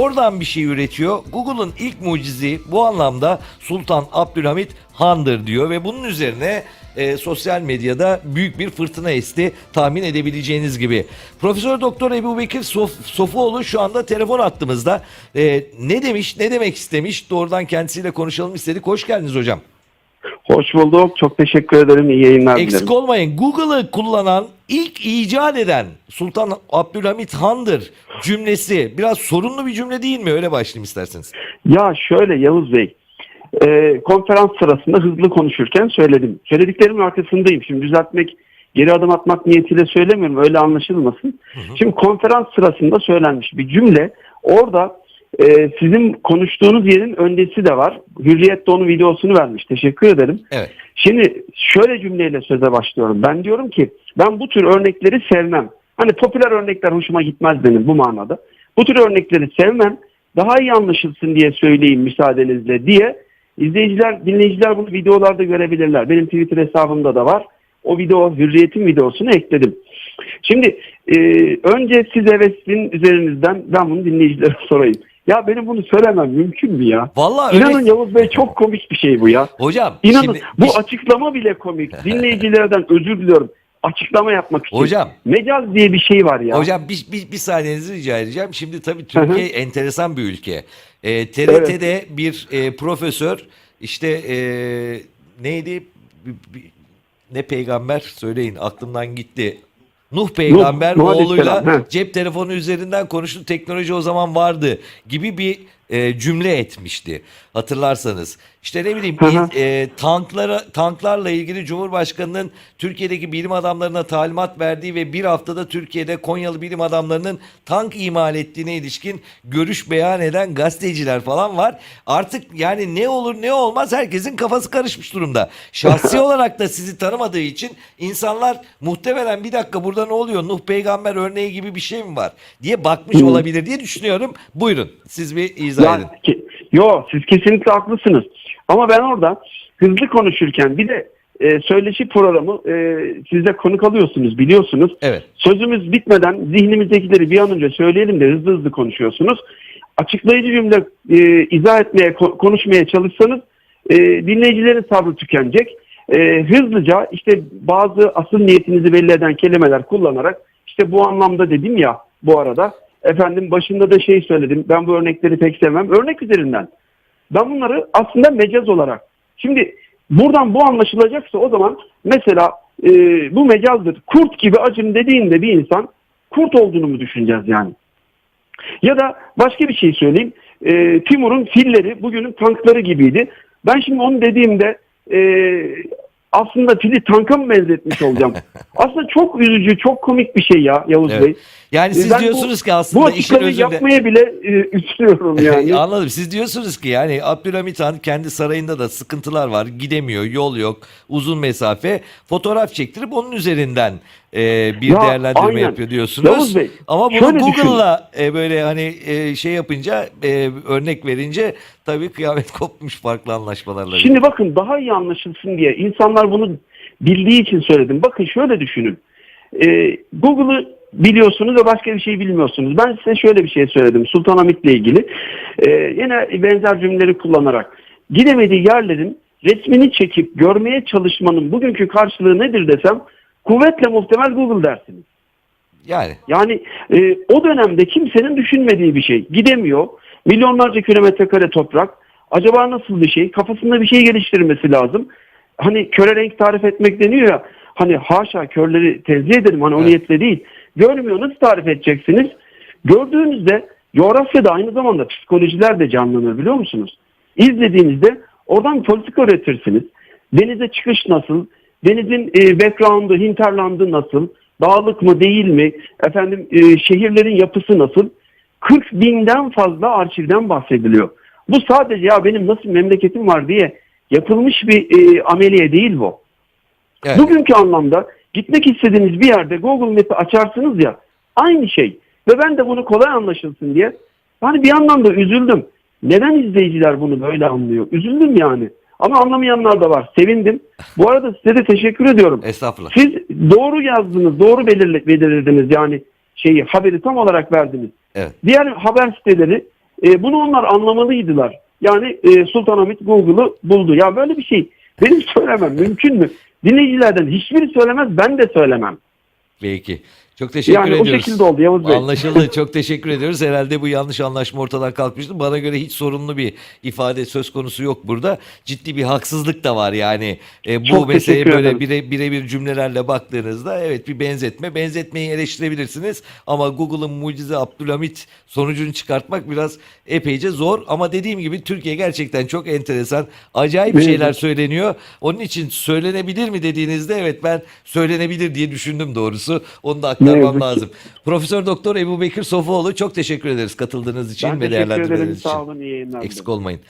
Oradan bir şey üretiyor. Google'ın ilk mucizi bu anlamda Sultan Abdülhamit Han'dır diyor ve bunun üzerine e, sosyal medyada büyük bir fırtına esti tahmin edebileceğiniz gibi. Profesör Doktor Ebu Bekir Sof Sofuoğlu şu anda telefon attığımızda E, ne demiş, ne demek istemiş doğrudan kendisiyle konuşalım istedik. Hoş geldiniz hocam. Hoş bulduk. Çok teşekkür ederim. İyi yayınlar dilerim. Eksik olmayın. Google'ı kullanan, ilk icat eden Sultan Abdülhamit Han'dır cümlesi biraz sorunlu bir cümle değil mi? Öyle başlayayım isterseniz. Ya şöyle Yavuz Bey. e, konferans sırasında hızlı konuşurken söyledim. Söylediklerimin arkasındayım. Şimdi düzeltmek, geri adım atmak niyetiyle söylemiyorum. Öyle anlaşılmasın. Şimdi konferans sırasında söylenmiş bir cümle. Orada e, sizin konuştuğunuz yerin öndesi de var. Hürriyet de onun videosunu vermiş. Teşekkür ederim. Evet. Şimdi şöyle cümleyle söze başlıyorum. Ben diyorum ki ben bu tür örnekleri sevmem. Hani popüler örnekler hoşuma gitmez benim bu manada. Bu tür örnekleri sevmem. Daha iyi anlaşılsın diye söyleyeyim müsaadenizle diye izleyiciler, dinleyiciler bunu videolarda görebilirler. Benim Twitter hesabımda da var. O video Hürriyet'in videosunu ekledim. Şimdi e, önce siz hevesin üzerinizden ben bunu dinleyicilere sorayım. Ya benim bunu söylemem mümkün mü ya? Vallahi İnanın öyle. Yavuz Bey çok komik bir şey bu ya. Hocam İnanın şimdi bu açıklama bile komik. Dinleyicilerden özür diliyorum. Açıklama yapmak için. Hocam. Mecaz diye bir şey var ya. Hocam bir, bir, bir saniyenizi rica edeceğim. Şimdi tabii Türkiye enteresan bir ülke. Ee, TRT'de bir e, profesör işte e, neydi Bir- bir- ne peygamber söyleyin aklımdan gitti. Nuh peygamber Nuh oğluyla Aleyhisselam, he. cep telefonu üzerinden konuştu. Teknoloji o zaman vardı gibi bir e, cümle etmişti. Hatırlarsanız. İşte ne bileyim Hı hı. e, tanklara tanklarla ilgili Cumhurbaşkanının Türkiye'deki bilim adamlarına talimat verdiği ve bir haftada Türkiye'de Konyalı bilim adamlarının tank imal ettiğine ilişkin görüş beyan eden gazeteciler falan var. Artık yani ne olur ne olmaz herkesin kafası karışmış durumda. Şahsi olarak da sizi tanımadığı için insanlar muhtemelen bir dakika burada ne oluyor Nuh peygamber örneği gibi bir şey mi var diye bakmış olabilir diye düşünüyorum. Buyurun siz bir izah Ya, edin. ki- yo siz kesinlikle haklısınız. Ama ben orada hızlı konuşurken bir de e, söyleşi programı e, siz de konuk alıyorsunuz biliyorsunuz. Evet. Sözümüz bitmeden zihnimizdekileri bir an önce söyleyelim de hızlı hızlı konuşuyorsunuz. Açıklayıcı cümle e, izah etmeye, ko- konuşmaya çalışsanız e, dinleyicilerin sabrı tükenecek. E, hızlıca işte bazı asıl niyetinizi belli eden kelimeler kullanarak işte bu anlamda dedim ya bu arada. Efendim başında da şey söyledim. Ben bu örnekleri pek sevmem. Örnek üzerinden. Ben bunları aslında mecaz olarak. Şimdi buradan bu anlaşılacaksa o zaman mesela e, bu mecazdır. Kurt gibi acım dediğinde bir insan kurt olduğunu mu düşüneceğiz yani? Ya da başka bir şey söyleyeyim. E, Timur'un filleri bugünün tankları gibiydi. Ben şimdi onu dediğimde e, aslında fili tanka mı benzetmiş olacağım? aslında çok üzücü, çok komik bir şey ya Yavuz Evet. Bey. Yani siz Ben bu- diyorsunuz ki Bu aslında işin açıklamayı özünde... yapmaya bile e, yani. Anladım. Siz diyorsunuz ki yani Abdülhamit Han kendi sarayında da sıkıntılar var. Gidemiyor, yol yok, uzun mesafe. Fotoğraf çektirip onun üzerinden e, bir Ya, değerlendirme aynen. yapıyor diyorsunuz. Yavuz Bey, Ama bunu. Google'la e, böyle hani e, şey yapınca e, örnek verince tabii kıyamet kopmuş farklı anlaşmalarla. Şimdi bakın daha iyi anlaşılsın diye insanlar bunu bildiği için söyledim. Bakın şöyle düşünün. Ee, Google'ı biliyorsunuz ve başka bir şey bilmiyorsunuz. Ben size şöyle bir şey söyledim Sultanahmet'le ilgili. Ee, yine benzer cümleleri kullanarak. Gidemediği yerlerin resmini çekip görmeye çalışmanın bugünkü karşılığı nedir desem kuvvetle muhtemel Google dersiniz. Yani Yani e, o dönemde kimsenin düşünmediği bir şey. Gidemiyor. Milyonlarca kilometre kare toprak. Acaba nasıl bir şey? Kafasında bir şey geliştirmesi lazım. Hani köre renk tarif etmek deniyor ya. Hani haşa körleri tenzih ederim. Hani o Evet. niyetle değil. Görmüyor. Nasıl tarif edeceksiniz? Gördüğünüzde coğrafyada aynı zamanda psikolojiler de canlanır biliyor musunuz? İzlediğinizde oradan bir politika üretirsiniz. Denize çıkış nasıl? Denizin e, background'ı, hinterland'ı nasıl? Dağlık mı değil mi? Efendim e, şehirlerin yapısı nasıl? 40 binden fazla arşivden bahsediliyor. Bu sadece ya benim nasıl memleketim var diye yapılmış bir e, ameliye değil bu. evet. Bugünkü anlamda gitmek istediğiniz bir yerde Google Map'i açarsınız ya aynı şey. Ve ben de bunu kolay anlaşılsın diye hani bir yandan da üzüldüm. Neden izleyiciler bunu böyle anlıyor? Üzüldüm yani. Ama anlamayanlar da var. Sevindim. Bu arada size de teşekkür ediyorum. Estağfurullah. Siz doğru yazdınız, doğru belirle, belirlediniz yani şeyi haberi tam olarak verdiniz. Evet. Diğer haber siteleri E, bunu onlar anlamalıydılar. Yani e, Sultanahmet Google'ı buldu. Ya böyle bir şey benim söylemem mümkün mü? Dinleyicilerden hiçbiri söylemez ben de söylemem. Peki. Çok teşekkür yani o ediyoruz. şekilde oldu Yavuz Bey. Anlaşıldı. Çok teşekkür ediyoruz. Herhalde bu yanlış anlaşma ortadan kalkmıştı. Bana göre hiç sorunlu bir ifade söz konusu yok burada. Ciddi bir haksızlık da var yani. E, bu Çok meseleye böyle ederim. bire, birebir cümlelerle baktığınızda evet bir benzetme. Benzetmeyi eleştirebilirsiniz ama Google'ın mucize Abdülhamit sonucunu çıkartmak biraz epeyce zor. Ama dediğim gibi Türkiye gerçekten çok enteresan. Acayip Evet. şeyler söyleniyor. Onun için söylenebilir mi dediğinizde evet ben söylenebilir diye düşündüm doğrusu. Onu da Ne aktarmam lazım. Profesör Doktor Ebu Bekir Sofuoğlu çok teşekkür ederiz katıldığınız için Ben ve değerlendirmeleriniz için. Sağ olun. iyi yayınlar. Eksik olmayın.